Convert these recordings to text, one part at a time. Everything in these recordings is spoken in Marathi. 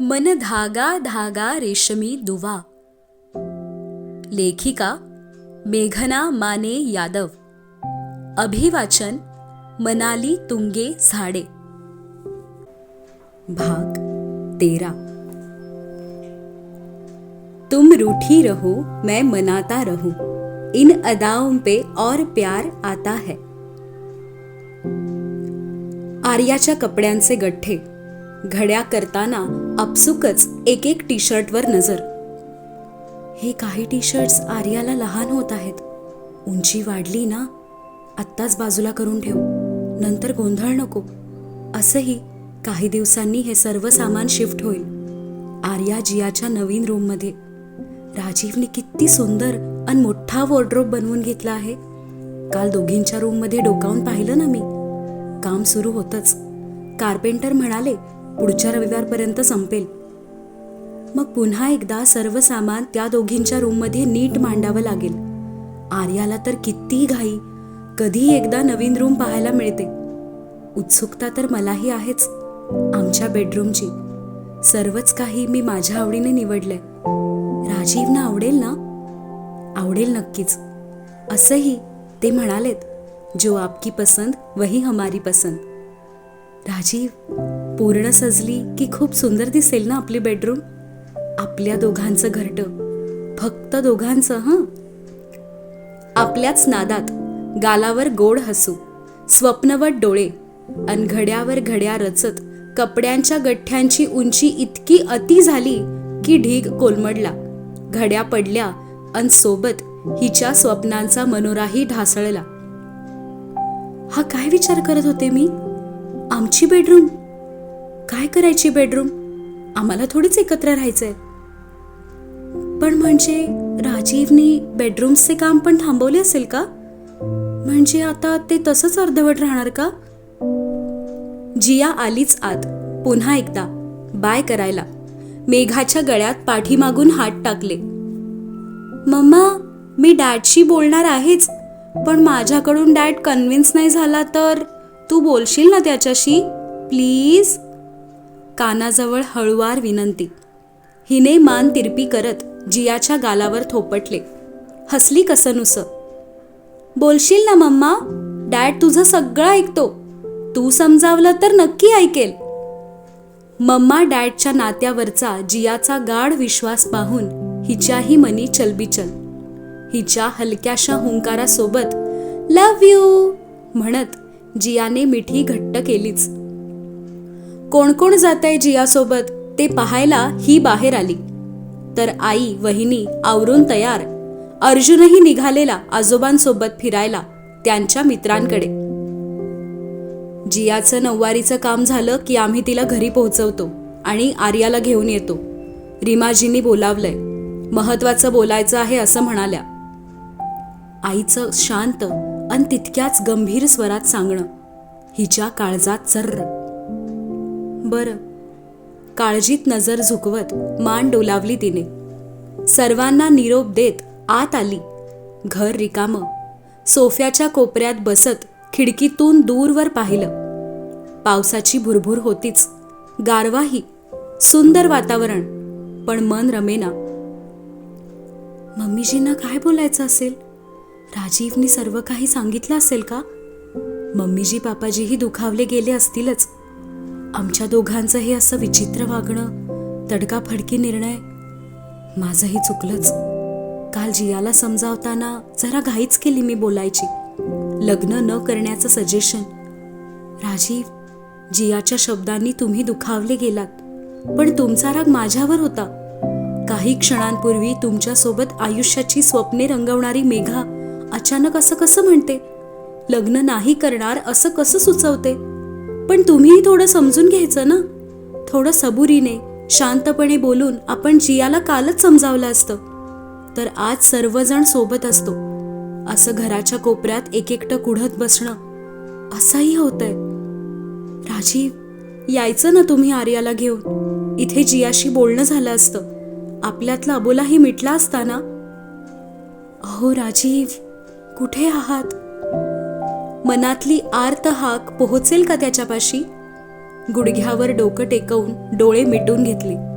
मन धागा धागा रेशमी दुवा. लेखिका मेघना माने यादव. अभिवाचन मनाली तुंगे झाडे. भाग तेरा. तुम रूठी रहो मैं मनाता रहूं. इन अदाओं पे और प्यार आता है. आर्याच्या कपड्यांचे गठ्ठे. घड्या करताना आपसुकच एक एक टी शर्टवर नजर. हे काही टी शर्ट्स आर्याला लहान होत आहेत. उंची वाढली ना आत्ताच बाजूला करून ठेव. नंतर गोंधळ नको. असंही काही दिवसांनी हे सर्व सामान शिफ्ट होईल. आर्या जियाच्या नवीन रूममध्ये. राजीवने किती सुंदर आणि मोठा वॉर्ड्रोब बनवून घेतला आहे. काल दोघींच्या रूममध्ये डोकावून पाहिलं ना मी. काम सुरू होतच. कार्पेंटर म्हणाले पुढच्या रविवारपर्यंत संपेल. मग पुन्हा एकदा सर्व सामान त्या दोघींच्या रूममध्ये नीट मांडावं लागेल. आर्याला तर किती घाई. कधी एकदा नवीन रूम पाहायला मिळते. उत्सुकता तर मलाही आहेच आमच्या बेडरूमची. सर्वच काही मी माझ्या आवडीने निवडलंय. राजीवना आवडेल ना? आवडेल नक्कीच. असंही ते म्हणालेत जो आपकी पसंद वही हमारी पसंद. राजीव पूर्ण सजली की खूप सुंदर दिसेल ना आपली बेडरूम आपल्या दोघांचं घरटं. फक्त दोघांचं हं? आपल्याच नादात गालावर गोड हसू स्वप्नवट डोळे अन घड्यावर घड्या रचत कपड्यांच्या गठ्ठ्यांची उंची इतकी अति झाली की ढीग कोलमडला. घड्या पडल्या अन सोबत हिच्या स्वप्नांचा मनोराही ढासळला. हा काय विचार करत होते मी? आमची बेडरूम काय करायची बेडरूम? आम्हाला थोडीच एकत्र राहायचंय. पण म्हणजे राजीवनी बेडरूम्सचे काम पण थांबवले असेल का? म्हणजे आता ते तसंच अर्धवट राहणार का? जिया आलीच आत पुन्हा एकदा बाय करायला. मेघाच्या गळ्यात पाठीमागून हात टाकले. मम्मा मी डॅडशी बोलणार आहेच पण माझ्याकडून डॅड कन्व्हिन्स नाही झाला तर तू बोलशील ना त्याच्याशी? प्लीज. कानाजवळ हळुवार विनंती. हिने मान तिरपी करत जियाच्या गालावर थोपटले. हसली कसनुस. बोलशील ना मम्मा? डॅड तुझं सगळं ऐकतो. तू समजावलं तर नक्की ऐकेल. मम्मा डॅडच्या नात्यावरचा जियाचा गाढ विश्वास पाहून हिच्याही मनी चलबिचल. हिच्या हलक्याशा हुंकारासोबत लव यू म्हणत जियाने मिठी घट्ट केलीच. कोण कोण जातंय जियासोबत ते पाहायला ही बाहेर आली. तर आई वहिनी आवरून तयार. अर्जुनही निघालेला आजोबांसोबत फिरायला त्यांच्या मित्रांकडे. जियाचं नऊवारीचं काम झालं की आम्ही तिला घरी पोहोचवतो आणि आर्याला घेऊन येतो. रिमाजींनी बोलावलंय महत्वाचं बोलायचं आहे असं म्हणाल्या. आईचं शांत आणि तितक्याच गंभीर स्वरात सांगणं हिच्या काळजात चर्र. बरं. काळजीत नजर झुकवत मान डोलावली तिने. सर्वांना निरोप देत आत आली. घर रिकामं. सोफ्याच्या कोपऱ्यात बसत खिडकीतून दूरवर पाहिलं. पावसाची भुरभुर होतीच. गारवाही. सुंदर वातावरण. पण मन रमेना. मम्मीजींना काय बोलायचं असेल? राजीवनी सर्व काही सांगितलं असेल का? मम्मीजी पापाजीही दुखावले गेले असतीलच. आमच्या दोघांचं हे असं विचित्र वागणं तडकाफडकी निर्णय माझंही चुकलंच. काल जियाला समजावताना जरा घाईच केली मी बोलायची. लग्न न करण्याचं सजेशन राजीव जियाच्या शब्दांनी तुम्ही दुखावले गेलात पण तुमचा राग माझ्यावर होता. काही क्षणांपूर्वी तुमच्यासोबत आयुष्याची स्वप्ने रंगवणारी मेघा अचानक असं कसं म्हणते? लग्न नाही करणार असं कसं सुचवते? पण तुम्हीही थोडं समजून घ्यायचं ना? थोडं सबुरीने शांतपणे बोलून आपण जियाला कालच समजावलं असतं. तर आज सर्वजण सोबत असतो. असं घराच्या कोपऱ्यात एक एकटं कुढत बसणं. असंही होतंय. राजीव यायचं ना तुम्ही आर्याला घेऊन? इथे जियाशी बोलणं झालं असतं. आपल्यातला अबोलाही मिटला असता ना? अहो राजीव कुठे आहात? मनातली आर्त हाक पोहोचेल का त्याच्यापाशी? गुडघ्यावर डोकं टेकवून डोळे मिटून घेतले.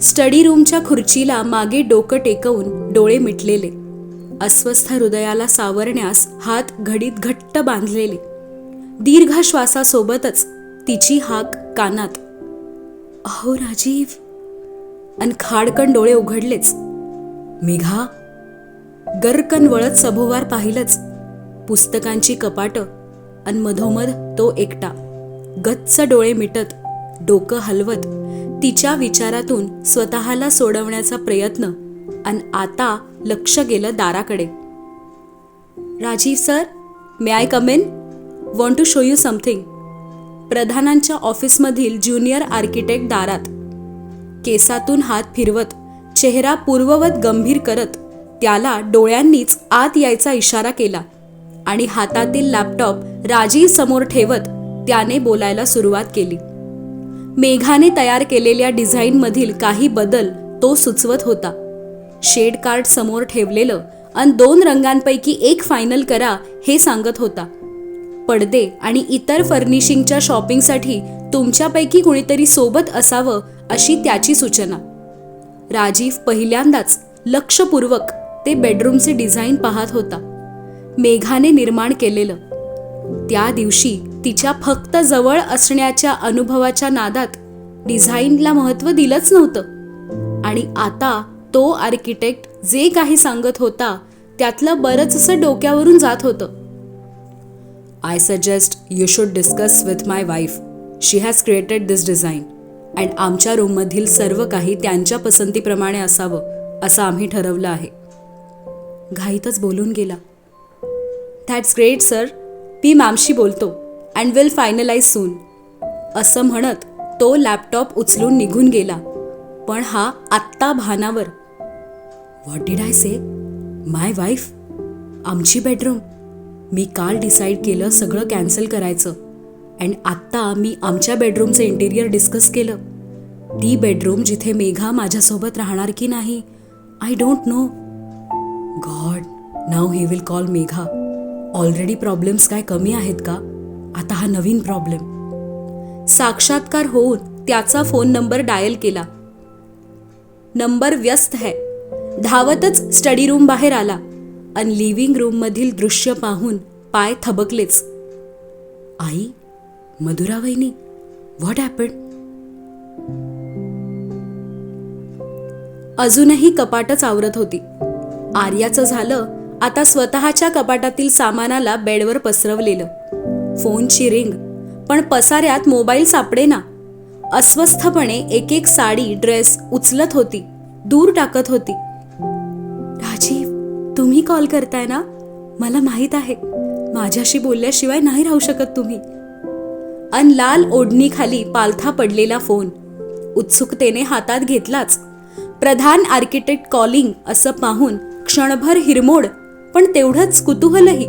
स्टडी रूमच्या खुर्चीला मागे डोकं टेकवून डोळे मिटलेले. अस्वस्थ हृदयाला सावरण्यास हात घडीत घट्ट बांधलेले. दीर्घ श्वासासोबतच तिची हाक कानात. अहो राजीव. अन खाडकन डोळे उघडलेच. मेघा गरकन वळत सभोवार पाहिलंच. पुस्तकांची कपाटं अन मधोमध तो एकटा. गच्च डोळे मिटत डोकं हलवत तिच्या विचारातून स्वतःला सोडवण्याचा प्रयत्न अन आता लक्ष गेलं दाराकडे. Rajiv sir may I come in want to show you something प्रधानांच्या ऑफिसमधील ज्युनियर आर्किटेक्ट दारात. केसातून हात फिरवत चेहरा पूर्ववत गंभीर करत त्याला डोळ्यांनीच आत यायचा इशारा केला आणि हातातील लॅपटॉप राजीव समोर ठेवत त्याने बोलायला सुरुवात केली. मेघाने तयार केलेल्या डिझाईनमधील काही बदल तो सुचवत होता. शेड कार्ड समोर ठेवलेलं आणि दोन रंगांपैकी एक फायनल करा हे सांगत होता. पडदे आणि इतर फर्निशिंगच्या शॉपिंगसाठी तुमच्यापैकी कुणीतरी सोबत असावं अशी त्याची सूचना. राजीव पहिल्यांदाच लक्षपूर्वक ते बेडरूमचे डिझाईन पाहत होता. मेघाने निर्माण केलेलं. त्या दिवशी तिच्या फक्त जवळ असण्याच्या अनुभवाच्या नादात डिझाईनला महत्त्व दिलंच नव्हतं. आणि आता तो आर्किटेक्ट जे काही सांगत होता त्यातलं बरंच असं डोक्यावरून जात होतं. I suggest you should discuss with my wife she has created this design and आमच्या रूममधील सर्व काही त्यांच्या पसंतीप्रमाणे असावं असं आम्ही ठरवलं आहे. घाईतच बोलून गेला. दॅट्स ग्रेट सर मी मॅमशी बोलतो अँड विल फायनलाइज सून असं म्हणत तो लॅपटॉप उचलून निघून गेला. पण हा आत्ता भानावर. What did I say my wife आमची बेडरूम मी काल डिसाईड केलं सगळं कॅन्सल करायचं. अँड आत्ता मी आमच्या बेडरूमचं इंटिरियर डिस्कस केलं. ती बेडरूम जिथे मेघा माझ्यासोबत राहणार की नाही I don't know God now he will call Megha already problems काय कमी आहेत का? आता हा नवीन प्रॉब्लेम साक्षात्कार होऊन त्याचा फोन नंबर डायल केला. नंबर व्यस्त है. धावतच स्टडी रूम बाहेर आला अन लिव्हिंग रूममधील दृश्य पाहून पाय थबकलेच. आई मधुरा वहिनी व्हॉट हॅपन अजूनही कपाटच आवरत होती. आर्याचं झालं आता स्वतःच्या कपाटातील सामानाला बेडवर पसरवलेलं. फोनची रिंग. पण पसाऱ्यात मोबाईल सापडे ना अस्वस्थपणे एक एक साडी ड्रेस उचलत होती. दूर टाकत होती. राजीव तुम्ही कॉल करताय ना? मला माहीत आहे. माझ्याशी बोलल्याशिवाय नाही राहू शकत तुम्ही. अन लाल ओढणीखाली पालथा पडलेला फोन. उत्सुकतेने हातात घेतलाच. प्रधान आर्किटेक्ट कॉलिंग असं पाहून क्षणभर हिरमोड पण तेवढंच कुतूहलही.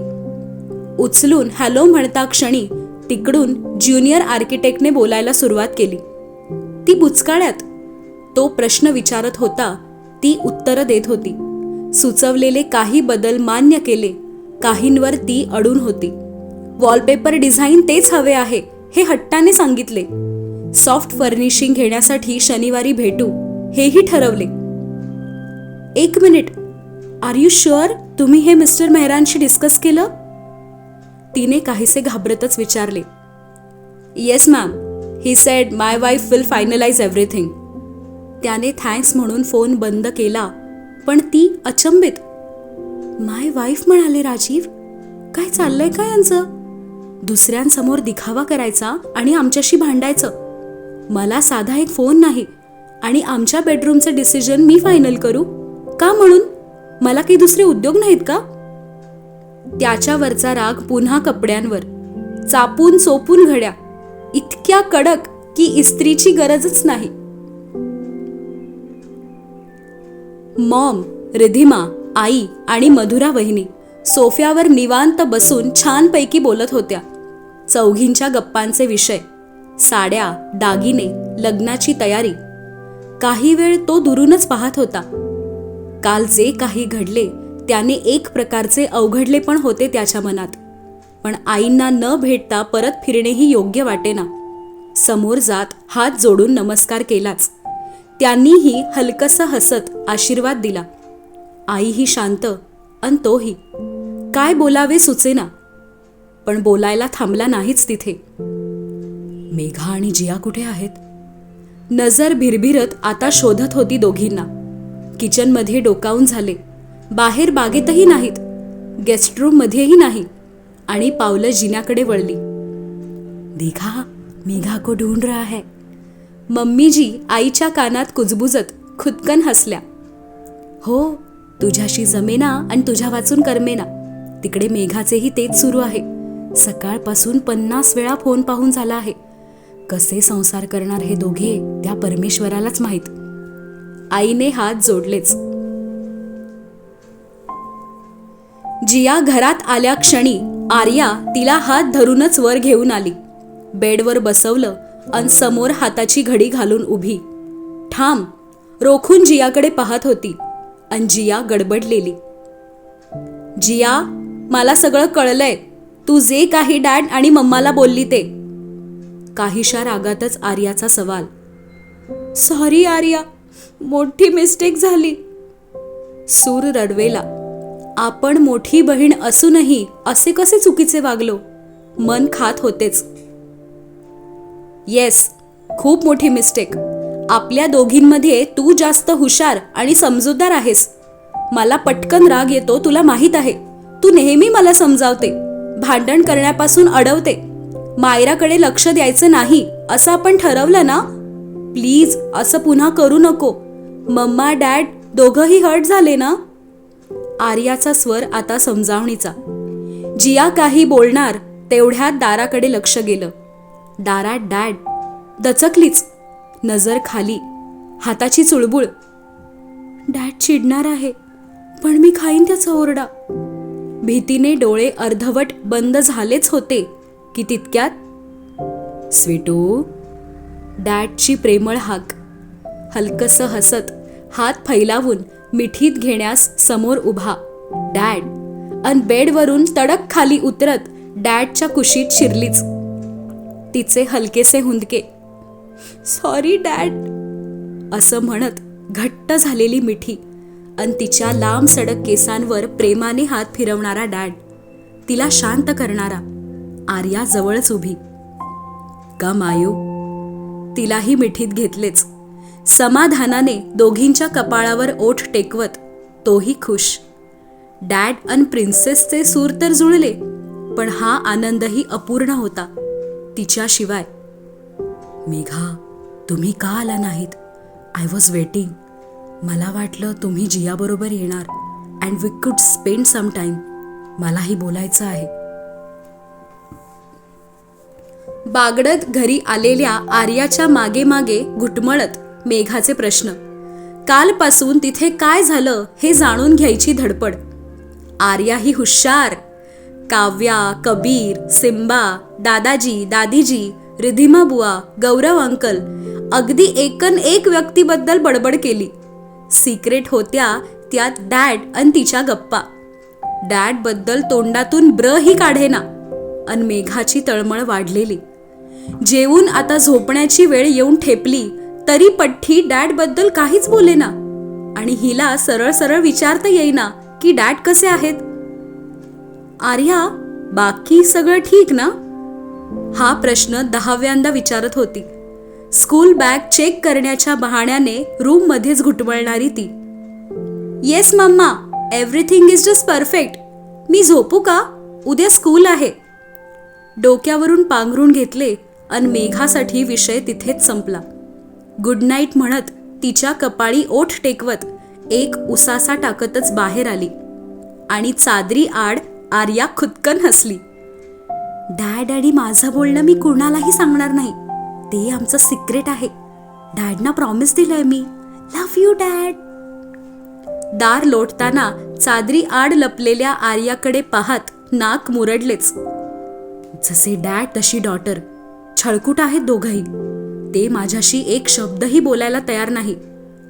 उचलून हॅलो म्हणता क्षणी तिकडून ज्युनियर आर्किटेक्टने बोलायला सुरुवात केली. ती बुचकाळ्यात? तो प्रश्न विचारत होता ती उत्तरं देत होती. सुचवलेले काही बदल मान्य केले काहींवर ती अडून होती. वॉलपेपर डिझाईन तेच हवे आहे हे हट्टाने सांगितले. सॉफ्ट फर्निशिंग घेण्यासाठी शनिवारी भेटू हेही ठरवले. एक मिनिट आर यू शुअर तुम्ही हे मिस्टर मेहरांशी डिस्कस केलं? तिने काहीसे घाबरतच विचारले. Yes ma'am he said my wife will finalise everything त्याने थँक्स म्हणून फोन बंद केला पण ती अचंबित. माय वाईफ म्हणाले राजीव काय चाललंय का यांचं? दुसऱ्यांसमोर दिखावा करायचा आणि आमच्याशी भांडायचं. मला साधा एक फोन नाही आणि आमच्या बेडरूमचं डिसिजन मी फायनल करू. का म्हणून? मला काही दुसरे उद्योग नाहीत का? त्याच्यावरचा राग पुन्हा कपड्यांवर. चापून सोपून घड्या. इतक्या कडक की इस्त्रीची गरजच नाही. मॉम रिधिमा आई आणि मधुरा वहिनी सोफ्यावर निवांत बसून छानपैकी बोलत होत्या. चौघींच्या गप्पांचे विषय साड्या दागिने लग्नाची तयारी. काही वेळ तो दुरूनच पाहत होता. काल जे काही घडले त्याने एक प्रकारचे अवघडले पण होते त्याच्या मनात. पण आईंना न भेटता परत फिरणेही योग्य वाटेना. समोर जात हात जोडून नमस्कार केलाच. त्यांनीही हलकस हसत आशीर्वाद दिला. आईही शांत अन तोही काय बोलावे सुचेना. पण बोलायला थांबला नाहीच तिथे. मेघा आणि जिया कुठे आहेत? नजर भिरभिरत आता शोधत होती दोघींना. किचनमध्ये डोकावून झाले. बाहेर बागेतही नाहीत. गेस्ट रूममध्येही नाही. आणि पावलं जिन्याकडे वळली. देखा मेघा को ढूंढ रहा है. मम्मीजी आईच्या कानात कुजबुजत खुदकन हसल्या. हो तुझ्याशी जमेना आणि तुझ्या वाचून करमेना. तिकडे मेघाचेही तेच सुरू आहे. सकाळपासून पन्नास वेळा फोन पाहून झाला आहे. कसे संसार करणार हे दोघे त्या परमेश्वरालाच माहीत. आईने हात जोडलेच. जिया घरात आल्या क्षणी आर्या तिला हात धरूनच वर घेऊन आली. बेडवर बसवलं अन समोर हाताची घडी घालून उभी. ठाम रोखून जियाकडे पाहत होती अन जिया गडबडलेली. जिया मला सगळं कळलंय. तू जे काही डॅड आणि मम्माला बोलली ते. काहीशा रागातच आर्याचा सवाल. सॉरी आर्या मोठी मिस्टेक झाली. सूर रडवेला. आपण मोठी बहीण असूनही असे कसे चुकीचे वागलो? मन खात होतेच. येस खूप मोठी मिस्टेक आपल्या दोघींमध्ये तू जास्त हुशार आणि समजूतदार आहेस. मला पटकन राग येतो तुला माहीत आहे. तू नेहमी मला समजावते. भांडण करण्यापासून अडवते. मायराकडे लक्ष द्यायचं नाही असं आपण ठरवलं ना? प्लीज असं पुन्हा करू नको. मम्मा डॅड दोघंही हर्ट झाले ना? आर्याचा स्वर आता समजावणीचा. जिया काही बोलणार तेवढ्यात दाराकडे लक्ष गेलं. दारात डॅड दचकलीच. नजर खाली. हाताची चुळबुळ. डॅड चिडणार आहे पण मी खाईन त्याचा ओरडा. भीतीने डोळे अर्धवट बंद झालेच होते की तितक्यात स्वीटू. डॅडची प्रेमळ हाक. हलकस हसत. हात फैलावून मिठीत घेण्यास समोर उभा. डॅड. अन बेडवरून तडक खाली उतरत डॅडच्या कुशीत शिरलीच. तिचे हलकेसे हुंदके. Sorry dad. असं म्हणत घट्ट झालेली मिठी अन तिच्या लांब सडक केसांवर प्रेमाने हात फिरवणारा डॅड. तिला शांत करणारा आर्या जवळच उभी. का मायू तिलाही मिठीत घेतलेच. समाधानाने दोघींच्या कपाळावर ओठ टेकवत तोही खुश. डॅड अन प्रिन्सेसचे सूर तर जुळले पण हा आनंदही अपूर्ण होता तिच्याशिवाय. मेघा तुम्ही का आला नाहीत? आय वॉज वेटिंग मला वाटलं तुम्ही जियाबरोबर येणार and we could spend some time मलाही बोलायचं आहे. बागडत घरी आलेल्या आर्याच्या मागे मागे घुटमळत मेघाचे प्रश्न. कालपासून तिथे काय झालं हे जाणून घ्यायची धडपड. आर्या ही हुशार. काव्या कबीर सिम्बा दादाजी दादीजी रिधिमा बुवा गौरव अंकल अगदी एकन एक व्यक्तीबद्दल बडबड केली. सिक्रेट होत्या त्यात डॅड आणि तिच्या गप्पा. डॅडबद्दल तोंडातून ब्र ही काढेना अन मेघाची तळमळ वाढलेली. जेवून आता झोपण्याची वेळ येऊन ठेपली तरी पठ्ठी डॅडबद्दल काहीच बोलेना आणि हिला सरळ सरळ विचारता येईना की डॅड कसे आहेत? आर्या बाकी सगळं ठीक ना? हा प्रश्न दहाव्यांदा विचारत होती. स्कूल बॅग चेक करण्याच्या बहाण्याने रूम मध्येच घुटमळणारी ती. Yes mamma everything is just perfect मी झोपू का? उद्या स्कूल आहे. डोक्यावरून पांघरून घेतले अन मेघासाठी विषय तिथेच संपला. गुड नाईट म्हणत तिच्या कपाळी ओठ टेकवत एक उसासा टाकतच बाहेर आली. आणि चादरी आड आर्या खुदकन हसली. डॅड डॅडी माझं बोलणं मी कुणालाही सांगणार नाही. ते आमचं सिक्रेट आहे. डॅडना प्रॉमिस दिलंय मी. Love you dad. दार लोटताना चादरी आड लपलेल्या आर्याकडे पाहत नाक मुरडलेच. जसे डॅड तशी डॉटर. छळकूट आहेत दोघंही. ते माझ्याशी एक शब्दही बोलायला तयार नाही.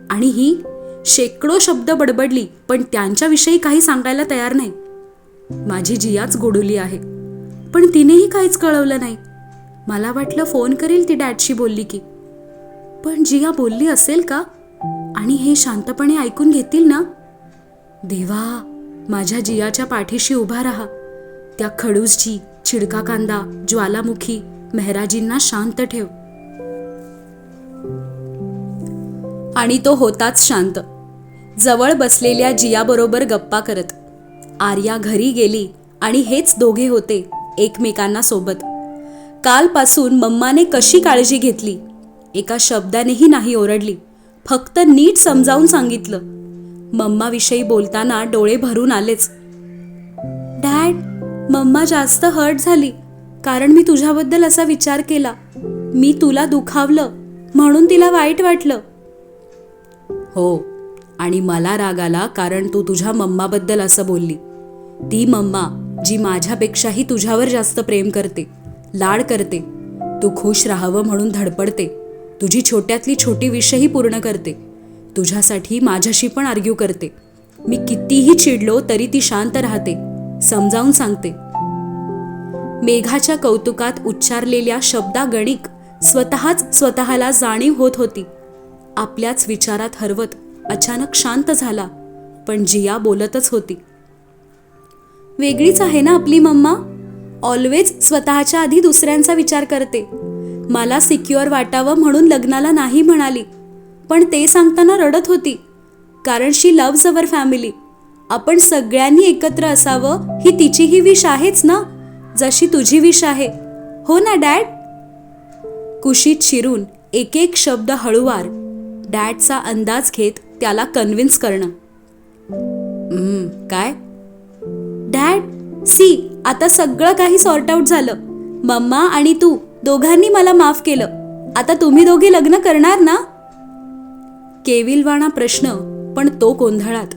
आणि ही शेकडो शब्द बडबडली पण त्यांच्याविषयी काही सांगायला तयार नाही. माझी जियाच गोडुली आहे. पण तिनेही काहीच कळवलं नाही. मला वाटलं फोन करेल ती डॅडशी बोलली की. पण जिया बोलली असेल का? आणि हे शांतपणे ऐकून घेतील ना? देवा माझ्या जियाच्या पाठीशी उभा राहा. त्या खडूसजी चिडका कांदा ज्वालामुखी मेहराजींना शांत ठेव. आणि तो होताच शांत. जवळ बसलेल्या जियाबरोबर गप्पा करत. आर्या घरी गेली आणि हेच दोघे होते एकमेकांना सोबत. कालपासून मम्माने कशी काळजी घेतली? एका शब्दानेही नाही ओरडली. फक्त नीट समजावून सांगितलं. मम्माविषयी बोलताना डोळे भरून आलेच. डॅड मम्मा जास्त हर्ट झाली. कारण मी तुझ्याबद्दल असा विचार केला. मी तुला दुखावलं म्हणून तिला वाईट वाटलं. हो. आणि मला राग आला कारण तू तुझ्या मम्माबद्दल असं बोलली. ती मम्मा जी माझ्यापेक्षाही तुझ्यावर जास्त प्रेम करते लाड करते तू खुश राहावं म्हणून धडपडते तुझी छोट्यातली छोटी विषयही पूर्ण करते तुझ्यासाठी माझ्याशी पण आर्ग्यू करते. मी कितीही चिडलो तरी ती शांत राहते समजावून सांगते. मेघाच्या कौतुकात उच्चारलेल्या शब्दागणिक स्वतःच स्वतःला जाणीव होत होती. आपल्याच विचारात हरवत अचानक शांत झाला पण जिया बोलतच होती. वेगळीच आहे ना आपली मम्मा? ऑलवेज स्वतःच्या आधी दुसऱ्यांचा विचार करते. मला सिक्युअर वाटावं म्हणून लग्नाला नाही म्हणाली पण ते सांगताना रडत होती. कारण शी लव्ज अवर फॅमिली आपण सगळ्यांनी एकत्र असावं ही तिची ही विश आहेच ना? जशी तुझी विश आहे. हो ना डॅड कुशीत शिरून एक एक शब्द हळूवार डॅडचा अंदाज घेत त्याला कन्व्हिन्स करणं. काय? डॅड सी आता सगळं काही सॉर्ट आउट झालं. मम्मा आणि तू दोघांनी मला माफ केलं. आता तुम्ही दोघे लग्न करणार ना? केविलवाणा प्रश्न पण तो गोंधळात.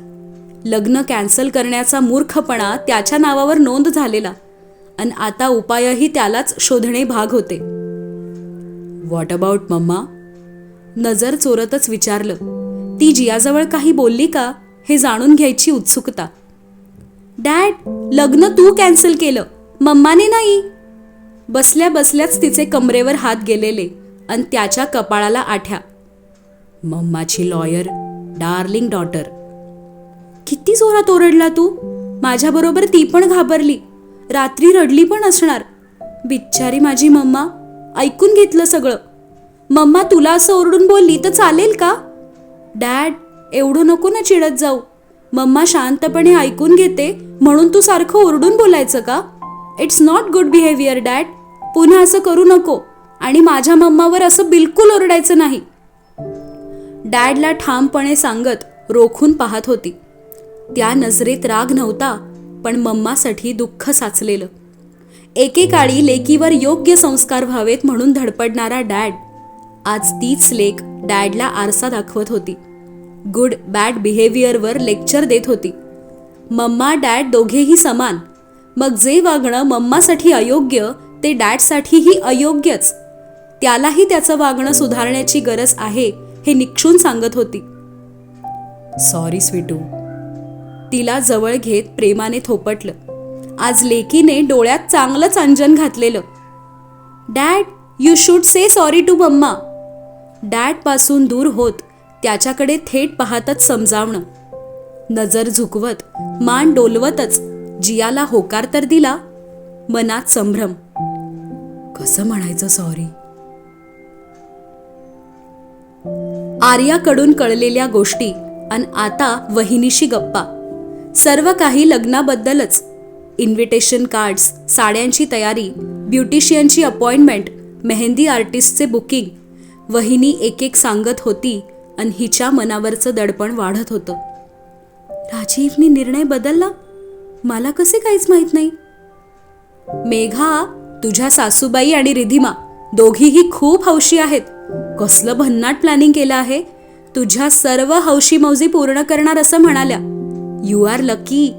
लग्न कॅन्सल करण्याचा मूर्खपणा त्याच्या नावावर नोंद झालेला. आणि आता उपायही त्यालाच शोधणे भाग होते. What about mamma? नजर चोरतच विचारलं ती जियाजवळ काही बोलली का? हे जाणून घ्यायची उत्सुकता. डॅड लग्न तू कॅन्सल केलं मम्माने नाही. बसल्या बसल्याच तिचे कमरेवर हात गेलेले आणि त्याच्या कपाळाला आठ्या. मम्माची लॉयर डार्लिंग डॉटर. किती जोरात ओरडला तू? माझ्याबरोबर ती पण घाबरली रात्री रडली पण असणार. बिच्चारी माझी मम्मा ऐकून घेतलं सगळं. मम्मा तुला असं ओरडून बोलली तर चालेल का? डॅड एवढं नको ना चिडत जाऊ. मम्मा शांतपणे ऐकून घेते म्हणून तू सारखं ओरडून बोलायचं का? It's not good behaviour dad पुन्हा असं करू नको. आणि माझ्या मम्मावर असं बिलकुल ओरडायचं नाही. डॅडला ठामपणे सांगत रोखून पाहत होती. त्या नजरेत राग नव्हता पण मम्मासाठी दुःख साचलेलं. एकेकाळी लेकीवर योग्य संस्कार व्हावेत म्हणून धडपडणारा डॅड आज तीच लेक डॅडला आरसा दाखवत होती. गुड बॅड बिहेवियरवर लेक्चर देत होती. मम्मा डॅड दोघेही समान. मग जे वागणं मम्मासाठी अयोग्य ते डॅडसाठीही अयोग्यच. त्यालाही त्याचं वागणं सुधारण्याची गरज आहे हे निक्षून सांगत होती. सॉरी स्वीटू. तिला जवळ घेत प्रेमाने थोपटलं. आज लेकीने डोळ्यात चांगलंच अंजन घातलेलं. Dad you should say sorry to mamma. डॅडपासून दूर होत त्याच्याकडे थेट पाहतच समजावणं. नजर झुकवत मान डोलवतच जियाला होकार तर दिला मनात संभ्रम. कसं म्हणायचं सॉरी? आर्याकडून कळलेल्या गोष्टी आणि आता वहिनीशी गप्पा. सर्व काही लग्नाबद्दलच. इन्व्हिटेशन कार्ड्स साड्यांची तयारी ब्युटिशियनची अपॉइंटमेंट मेहंदी आर्टिस्टचे बुकिंग वहिनी एक एक सांगत होती आणि हिच्या मनावरचं दडपण वाढत होतं. राजीवने निर्णय बदलला? मला कसे काहीच माहीत नाही. मेघा तुझ्या सासूबाई आणि रिधिमा दोघीही खूप हौशी आहेत. कसलं भन्नाट प्लॅनिंग केलं आहे? तुझ्या सर्व हौशी मौजी पूर्ण करणार असं म्हणाल्या. यू आर लकी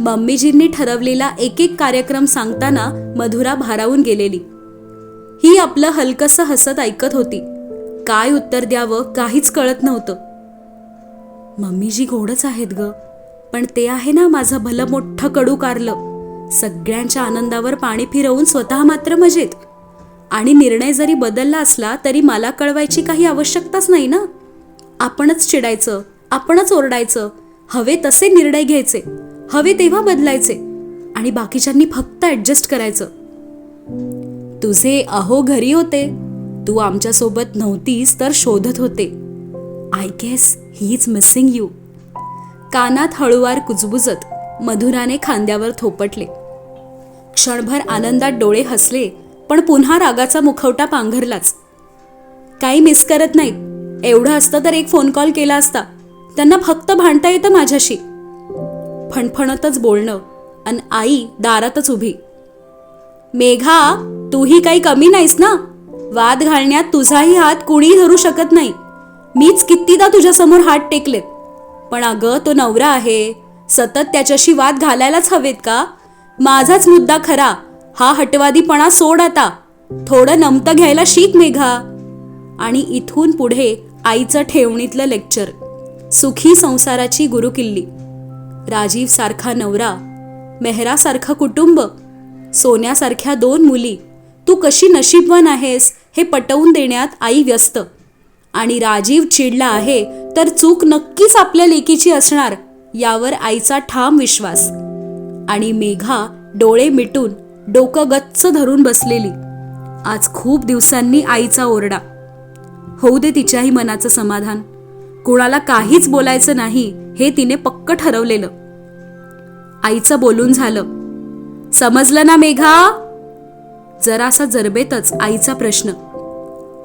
मम्मीजींनी ठरवलेला एक एक कार्यक्रम सांगताना मधुरा भारावून गेलेली. ही आपलं हलकसं हसत ऐकत होती. काय उत्तर द्यावं काहीच कळत नव्हतं. मम्मीजी गोडच आहेत ग पण ते आहे ना माझं भलं मोठं कडू कारलं सगळ्यांच्या आनंदावर पाणी फिरवून स्वतः मात्र मजेत. आणि निर्णय जरी बदलला असला तरी मला कळवायची काही आवश्यकताच नाही ना. आपणच चिडायचं आपणच ओरडायचं हवे तसे निर्णय घ्यायचे हवे तेव्हा बदलायचे. आणि बाकीच्यांनी फक्त ॲडजस्ट करायचं. तुझे अहो घरी होते. तू आमच्यासोबत नव्हतीस तर शोधत होते. I guess he is missing you कानात हळूवार कुजबुजत मधुराने खांद्यावर थोपटले. क्षणभर आनंदात डोळे हसले पण पुन्हा रागाचा मुखवटा पांघरलाच. काही मिस करत नाहीत. एवढं असतं तर एक फोन कॉल केला असता. त्यांना फक्त भांडता येतं माझ्याशी. फणफणतच बोलणं आणि आई दारातच उभी. मेघा तूही काही कमी नाहीस ना? वाद घालण्यात तुझाही हात कुणीही धरू शकत नाही. मीच कितीदा तुझ्यासमोर हात टेकलेत. पण अगं तो नवरा आहे. सतत त्याच्याशी वाद घालायलाच हवेत का? माझाच मुद्दा खरा. हा हटवादीपणा सोड आता. थोडं नमतं घ्यायला शिक मेघा. आणि इथून पुढे आईचं ठेवणीतलं लेक्चर. सुखी संसाराची गुरुकिल्ली. राजीव सारखा नवरा. मेहरासारखं कुटुंब. सोन्यासारख्या दोन मुली तू कशी नशीबवान आहेस हे पटवून देण्यात आई व्यस्त. आणि राजीव चिडला आहे तर चूक नक्कीच आपल्या लेकीची असणार यावर आईचा ठाम विश्वास. आणि मेघा डोळे मिटून डोकं गच्च धरून बसलेली. आज खूप दिवसांनी आईचा ओरडा. होऊ दे तिच्याही मनाचं समाधान. कुणाला काहीच बोलायचं नाही हे तिने पक्क ठरवलेलं. आईचं बोलून झालं समजलं ना मेघा? जरासा जरबेतच आईचा प्रश्न.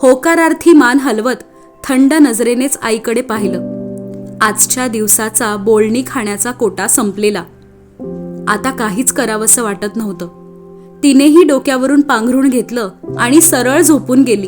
होकारार्थी मान हलवत थंड नजरेनेच आईकडे पाहिलं. आजच्या दिवसाचा बोलणी खाण्याचा कोटा संपलेला. आता काहीच करावंसं वाटत नव्हतं. तिनेही डोक्यावरून पांघरून घेतलं आणि सरळ झोपून गेली.